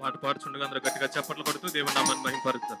పాట పాడుచుండగా అందరూ గట్టిగా చప్పట్లు కొడుతూ దేవుని నామాన్ని మహింపరుద్దాం.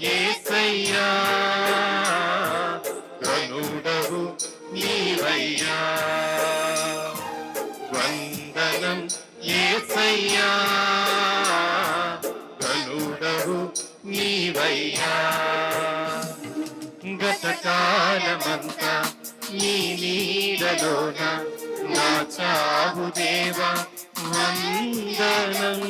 ఏసయ్యా కనుడవు నీవయ్యా. వందనం ఏసయ్యా కనుడవు నీవయ్యా. గతకాలమంతా నీ నీడలోన నా చావు దేవా వందనం.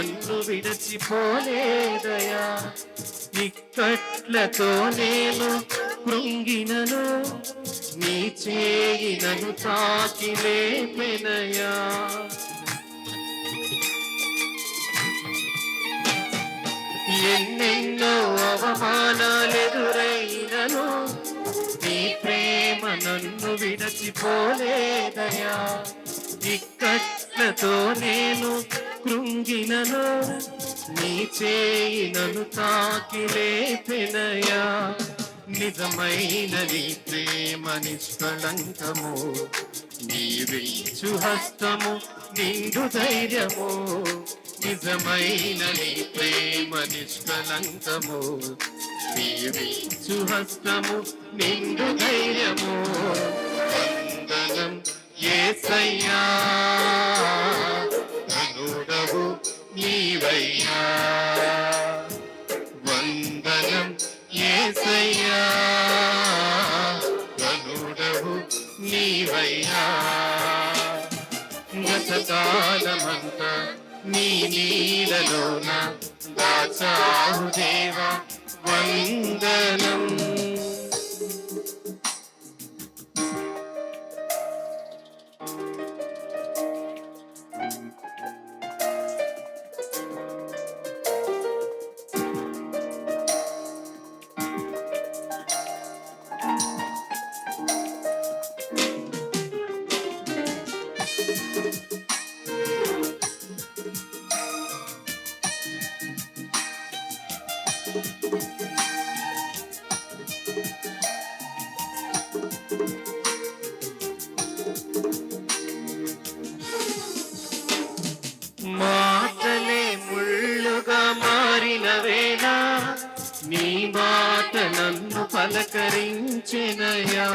నన్ను విడచిపోలేదయా ఇక్కట్లతో నేను కృంగినను నీ చేయి నన్ను తాకి లేపెనయా ఎన్నెన్నో అవమానాలెదురైనను నీ ప్రేమ నన్ను విడచిపోలేదయా ఇక్కట్లతో నేను కృంగినను నీ చేయి నన్ను తాకి లేపెనయా. నిజమైన నీ ప్రేమ నిష్కళంకము నీవిచ్చు హస్తము నిండు ధైర్యము నిజమైన నీ ప్రేమ నిష్కలంకము నీవిచ్చు హస్తము నిండు ధైర్యము కాలమంత నీ నీడలోన దాచావు దేవా. వందనం మాటలే ముళ్ళుగా మారిన వేళ నీ మాట నన్ను పలకరించెనయా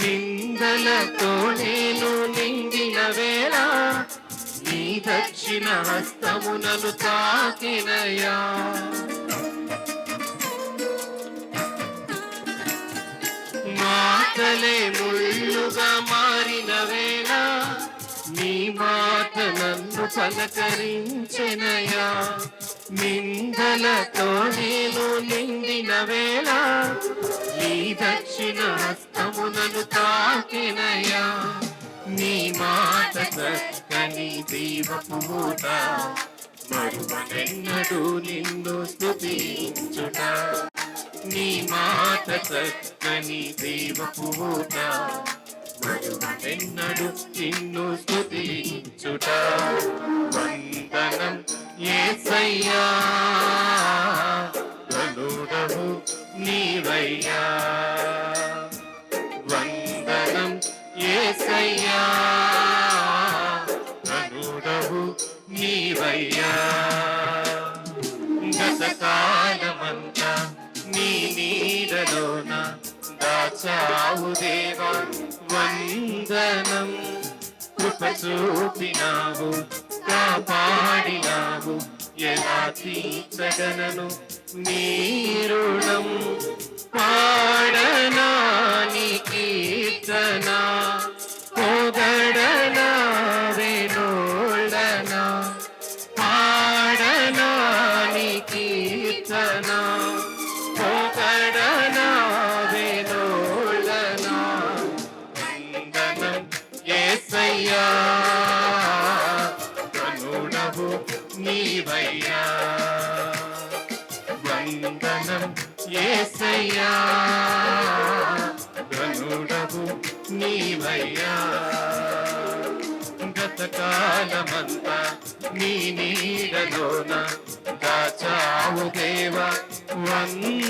నిందలతో నేను నిండిన వేళ నీ దక్షిణ హస్తమునను తాకినయా మాటలే ముళ్ళుగా మారిన వేళ నీ మాట నన్ను పలకరించెనయా. నిందలతో నేను నిండిన వేళ నీ దక్షిణ హస్తమునను తాకినయా. నీ మాట చక్కని దీపపు మూట మరువనెన్నడు నిన్ను స్థుతించుట నీ మాట చక్కని దీవపు మూట మరువనెన్నడు నిన్ను స్థుతించుట వందనం ఏసయ్యా. గనుడవు నీవయ్యా. వందనం ఏసయ్యా. గనుడవు నీవయ్యా. గతకాలం దాచావు దేవా వందనం. కృప చూపినావు కాపాడినావు. ఎలా తీర్చగలను నీరుణం పాడనా నీ కీర్తనా? నీవయ్యా. వందనం యేసయ్యా కనుడవు నీవయ్యా. గతకాలమంతా నీ నీడలోన దాచావు దేవ. వందనం.